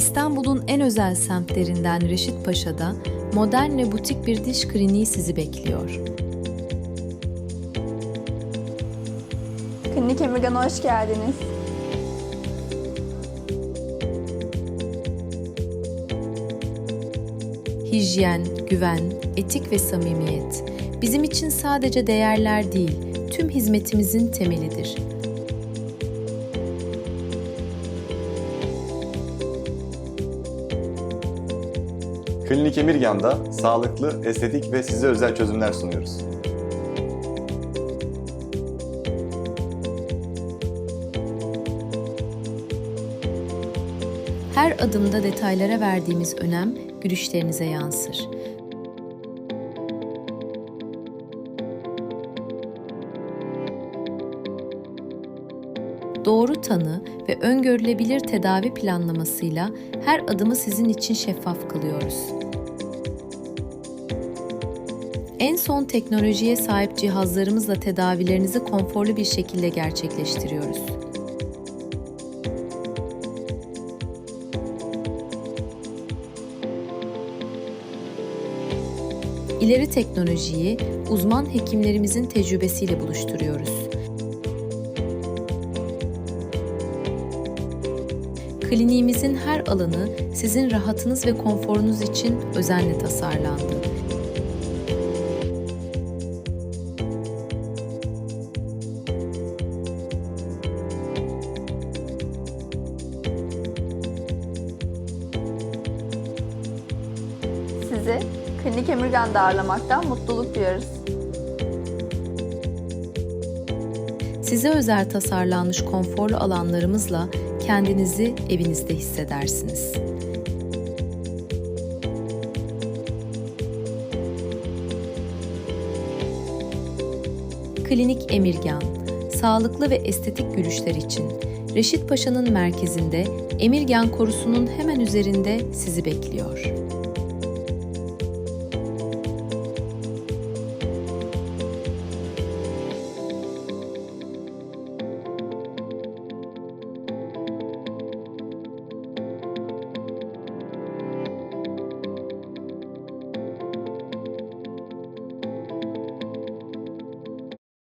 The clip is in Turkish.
İstanbul'un en özel semtlerinden Reşit Paşa'da modern ve butik bir diş kliniği sizi bekliyor. Klinik Emirgan'a hoş geldiniz. Hijyen, güven, etik ve samimiyet bizim için sadece değerler değil, tüm hizmetimizin temelidir. Klinik Emirgan'da sağlıklı, estetik ve size özel çözümler sunuyoruz. Her adımda detaylara verdiğimiz önem gülüşlerinize yansır. Doğru tanı ve öngörülebilir tedavi planlamasıyla her adımı sizin için şeffaf kılıyoruz. En son teknolojiye sahip cihazlarımızla tedavilerinizi konforlu bir şekilde gerçekleştiriyoruz. İleri teknolojiyi uzman hekimlerimizin tecrübesiyle buluşturuyoruz. Kliniğimizin her alanı sizin rahatınız ve konforunuz için özenle tasarlandı. Sizi Klinik Emirgan'da ağırlamaktan mutluluk duyarız. Size özel tasarlanmış konforlu alanlarımızla kendinizi evinizde hissedersiniz. Klinik Emirgan, sağlıklı ve estetik gülüşler için Reşit Paşa'nın merkezinde Emirgan korusunun hemen üzerinde sizi bekliyor.